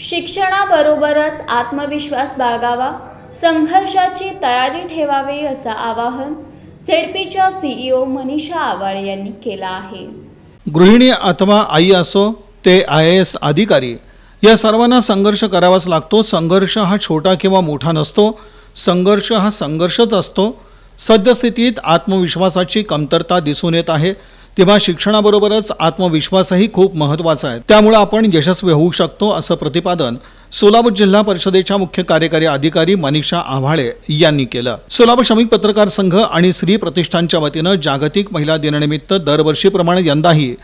शिक्षणाबरोबरच आत्मविश्वास बाळगावा संघर्षाची तयारी ठेवावी असं आवाहन झेडपीच्या सीईओ मनीषा आवाळे यांनी केलं आहे. गृहिणी अथवा आई असो ते आय ए एस अधिकारी या सर्वांना संघर्ष करावाच लागतो. संघर्ष हा छोटा किंवा मोठा नसतो. संघर्ष हा संघर्षच असतो. सद्यस्थितीत आत्मविश्वासाची कमतरता दिसून येत आहे. तेव्हा शिक्षणाबरोबरच आत्मविश्वासही खूप महत्त्वाचा आहे. त्यामुळे आपण यशस्वी होऊ शकतो असं प्रतिपादन सोलापूर जिल्हा परिषदेच्या मुख्य कार्यकारी अधिकारी मनीषा आव्हाळे यांनी केलं. सोलापूर श्रमिक पत्रकार संघ आणि स्त्री प्रतिष्ठानच्या वतीनं जागतिक महिला दिनानिमित्त दरवर्षीप्रमाणे यंदाही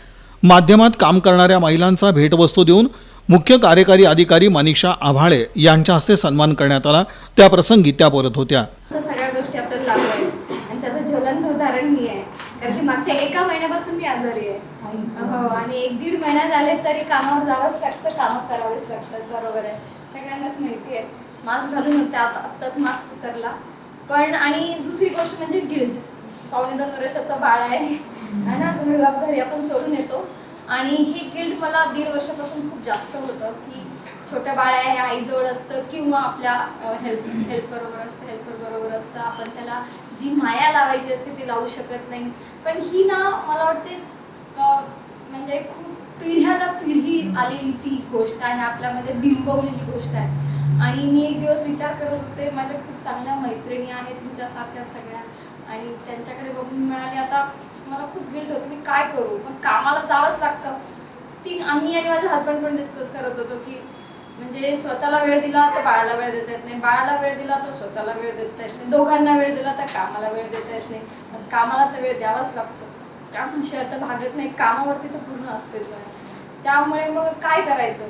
माध्यमात काम करणाऱ्या महिलांचा भेटवस्तू देऊन मुख्य कार्यकारी अधिकारी मनीषा आव्हाळे यांच्या हस्ते सन्मान करण्यात आला. त्याप्रसंगी त्या बोलत होत्या तर सगळ्या गोष्टी आपल्याला लागू आहेत आणि त्याचं ज्वलंत उदाहरण मी आहे कारण एका महिन्यापासून मी आजारी आहे. हो आणि एक दीड महिना झाले तरी कामावर जावंच लागतं कामं करावेच लागतात बरोबर आहे. सगळ्यांनाच माहिती आहे. मास्क घालून होते आता आत्ताच मास्क उतरला. पण आणि दुसरी गोष्ट म्हणजे गिल्ट पावणे दोन वर्षाचा बाळ आहे. है ना? घर घरी आपण सोडून येतो. आणि हे गिल्ट मला दीड वर्षापासून खूप जास्त होतं की छोटं बाळ आहे आईजवळ असतं किंवा आपल्या हेल्प हेल्पबरोबर असतं हेल्पर बरोबर असतं. आपण त्याला जी माया लावायची असते ती लावू शकत नाही. पण ही ना मला वाटते म्हणजे खूप पिढ्यानं पिढी आलेली ती गोष्ट आहे. आपल्यामध्ये बिंबवलेली गोष्ट आहे. आणि मी एक दिवस विचार करत होते माझ्या खूप चांगल्या मैत्रिणी आहेत तुमच्या तुमच्यासारख्या सगळ्या. आणि त्यांच्याकडे बघून मिळाले आता मला खूप गिल्ट होतं मी काय करू? पण कामाला जावंच लागतं. ती आम्ही आणि माझ्या हस्बंड पण डिस्कस करत होतो की म्हणजे स्वतःला वेळ दिला तर बाळाला वेळ देता येत नाही. बाळाला वेळ दिला तर स्वतःला वेळ देता येत नाही. दोघांना वेळ दिला तर कामाला वेळ देता येत नाही. पण कामाला तर वेळ द्यावाच लागतो. त्याशिवाय तर भागत नाही. कामावरती तर पूर्ण अस्तित्व आहे त्यामुळे मग काय करायचं?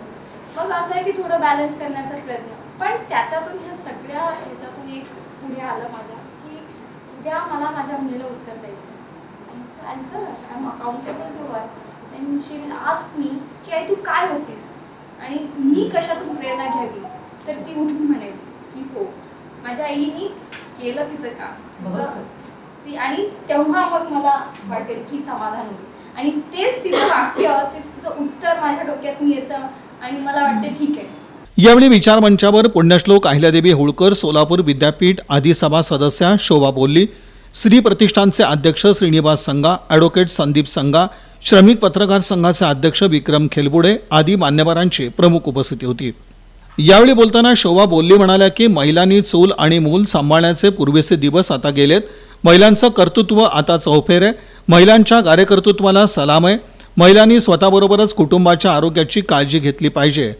मग असं आहे की थोडं बॅलन्स करण्याचा प्रयत्न. पण त्याच्यातून ह्या सगळ्या ह्याच्यातून एक पुढे आलं माझ्या की उद्या मला माझ्या मुलीला उत्तर द्यायचं answer I am accountable to वर and she will ask me की आई तू काय होतीस? आणि मी कशातून प्रेरणा घ्यावी? तर ती उठून म्हणेल की हो माझ्या आईनी केलं तिचं काम. ती आणि तेव्हा मग मला वाटेल की समाधान होईल. आणि तेच तिचं वाक्य तेच तिचं उत्तर माझ्या डोक्यात येतं आणि मला वाटते ठीक आहे. यावेळी विचारमंचावर पुण्यश्लोक अहिल्यादेवी होळकर सोलापूर विद्यापीठ आदी सभा सदस्या शोभा बोल्ली श्री प्रतिष्ठानचे अध्यक्ष श्रीनिवास संगा ॲडव्होकेट संदीप संगा श्रमिक पत्रकार संघाचे अध्यक्ष विक्रम खेलबुडे आदी मान्यवरांची प्रमुख उपस्थिती होती. यावेळी बोलताना शोभा बोलली म्हणाल्या की महिलांनी चूल आणि मूल सांभाळण्याचे पूर्वीचे दिवस आता गेलेत. महिलांचं कर्तृत्व आता चौफेर आहे. महिलांच्या कार्यकर्तृत्वाला सलाम आहे. महिलांनी स्वतःबरोबरच कुटुंबाच्या आरोग्याची काळजी घेतली पाहिजे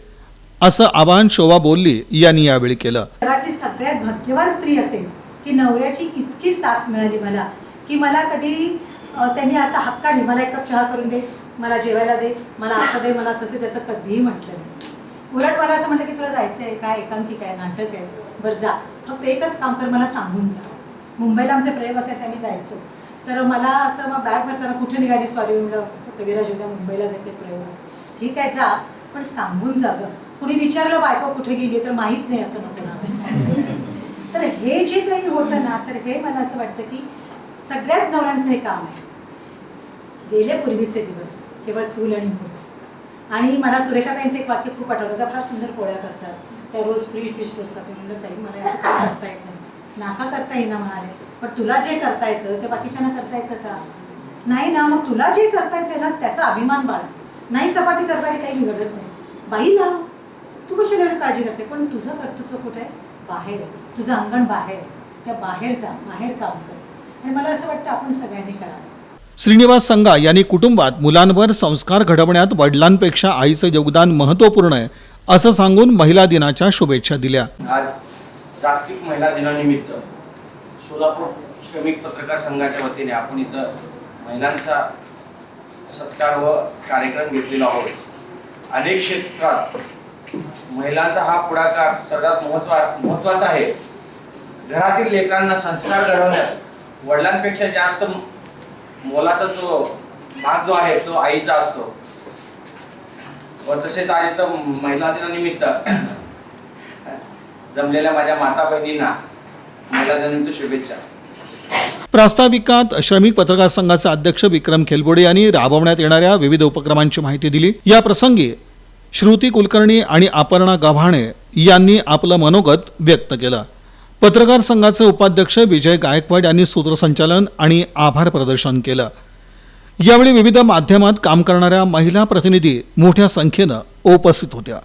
असं आवाहन शोभा बोलली यांनी यावेळी केलं. जगातली सगळ्यात भाग्यवान स्त्री असेल की नवऱ्याची इतकी साथ मिळाली मला की मला कधी त्यांनी असा हक्काने मला एक कप चहा करून दे मला जेवायला दे मला असं दे मला तसे त्याचं कधीही म्हटलं नाही. उलट मला असं म्हटलं की तुला जायचं आहे काय? एकांकिक आहे नाटक आहे. बरं जा. फक्त एकच काम कर मला सांगून जा. मुंबईला आमचे प्रयोग असायचे आम्ही जायचो. तर मला असं मग बॅग भरताना कुठे निघाली? सॉरी म्हणलं कविराज उद्या मुंबईला जायचे प्रयोग आहे. ठीक आहे जा. पण सांगून जा गं. कुणी विचारलं बायको कुठे गेली तर माहीत नाही असं नको ना तर हे जे काही होतं ना तर हे मला असं वाटतं की सगळ्याच नवऱ्यांचं हे काम आहे. गेले पूर्वीचे दिवस केवळ चूल आणि मूल. आणि मला सुरेखाताईंचं एक वाक्य खूप आठवतं त्या फार सुंदर पोळ्या करतात. त्या रोज फ्रीज फिश पोचतात मी म्हणलं ताई मला असं काम करता येत नाही. नाका करता येईना म्हणाले. पण तुला जे करता येतं ते बाकीच्यांना करता येतं का? नाही ना मग तुला जे करता येते ना त्याचा अभिमान बाळ नाही चपाती करता येईल काही बिघडत नाही. बाई लाव. तू कशी एवढी काळजी करते? पण तुझं कर्तृत्व कुठे आहे? बाहेर आहे. तुझं अंगण बाहेर आहे. त्या बाहेर जा बाहेर काम कर. आणि मला असं वाटतं आपण सगळ्यांनी करावं. श्रीनिवास संगा यांनी कुटुंबात मुलांवर संस्कार घडवण्यात वडिलांपेक्षा आईचं योगदान महत्त्वपूर्ण आहे असं सांगून महिला दिनाच्या शुभेच्छा दिल्या. आज जागतिक महिला दिनानिमित्त सोलापूर श्रमिक पत्रकार संघाच्या वतीने आपण इथं महिलांचा सत्कार व कार्यक्रम घेतलेला आहोत. अनेक क्षेत्रात महिलांचा हा पुढाकार सर्वात महत्वा महत्त्वाचा आहे. घरातील लेकरांना संस्कार घडवण्यात वडिलांपेक्षा जास्त मोलाचा जो भाग जो आहे तो आईचा असतो. व तसेच आहे तर महिला दिनानिमित्त जमलेल्या माझ्या माता बहिणींना महिला दिनानिमित्त शुभेच्छा. प्रास्ताविकात श्रमिक पत्रकार संघाचे अध्यक्ष विक्रम खेलबोडे यांनी राबवण्यात येणाऱ्या विविध उपक्रमांची माहिती दिली. या प्रसंगी श्रुती कुलकर्णी आणि अपर्णा गव्हाणे यांनी आपलं मनोगत व्यक्त केलं. पत्रकार संघाचे उपाध्यक्ष विजय गायकवाड यांनी सूत्रसंचालन आणि आभार प्रदर्शन केलं. यावेळी विविध माध्यमात काम करणाऱ्या महिला प्रतिनिधी मोठ्या संख्येनं उपस्थित होत्या.